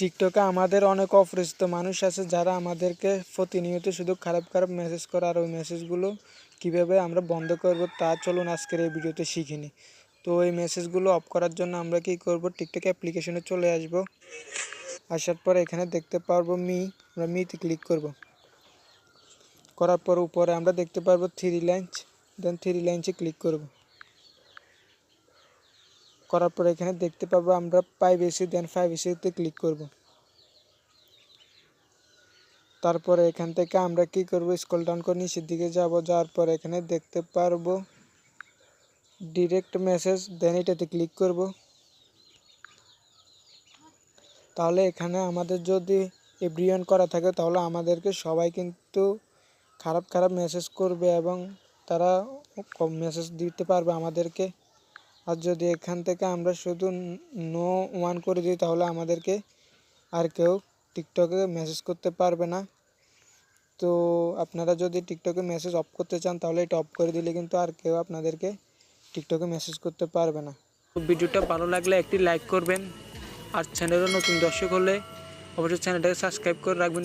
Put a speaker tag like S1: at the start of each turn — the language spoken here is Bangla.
S1: টিকটকে আমাদের অনেক অপরিচিত মানুষ আছে যারা আমাদেরকে প্রতিনিয়ত শুধু খারাপ খারাপ মেসেজ করে, আর ওই মেসেজগুলো কীভাবে আমরা বন্ধ করব তা চলুন আজকের এই ভিডিওতে শিখে নিই তো এই মেসেজগুলো অফ করার জন্য আমরা কি করব, টিকটক অ্যাপ্লিকেশনে চলে আসব। আসার পর এখানে দেখতে পারব মি, আমরা মিতে ক্লিক করব। করার পর উপরে আমরা দেখতে পারব থ্রি লাইন্স দেন থ্রি লাইন্সে ক্লিক করব। করার পর এখানে দেখতে পাবো আমরা প্রাইভেসি দেন প্রাইভেসিতে ক্লিক করব। তারপরে এখান থেকে আমরা কি করব? স্ক্রল ডাউন করে নিচের দিকে যাব। যাওয়ার পর এখানে দেখতে পারব ডিরেক্ট মেসেজ দেন এটাতে ক্লিক করব। তাহলে এখানে আমাদের যদি এভরিওয়ান করা থাকে, তাহলে আমাদেরকে সবাই কিন্তু খারাপ খারাপ মেসেজ করবে এবং তারা কম মেসেজ দিতে পারবে আমাদেরকে। আর যদি এখান থেকে আমরা শুধু নো ওয়ান করে দিই, তাহলে আমাদেরকে আর কেউ টিকটকে মেসেজ করতে পারবে না। তো আপনারা যদি টিকটকে মেসেজ অফ করতে চান, তাহলে এটা অফ করে দিলে কিন্তু আর কেউ আপনাদেরকে টিকটকে মেসেজ করতে পারবে না। ভিডিওটা ভালো লাগলে একটি লাইক করবেন। আর চ্যানেলও নতুন দর্শক হলে অবশ্যই চ্যানেলটাকে সাবস্ক্রাইব করে রাখবেন।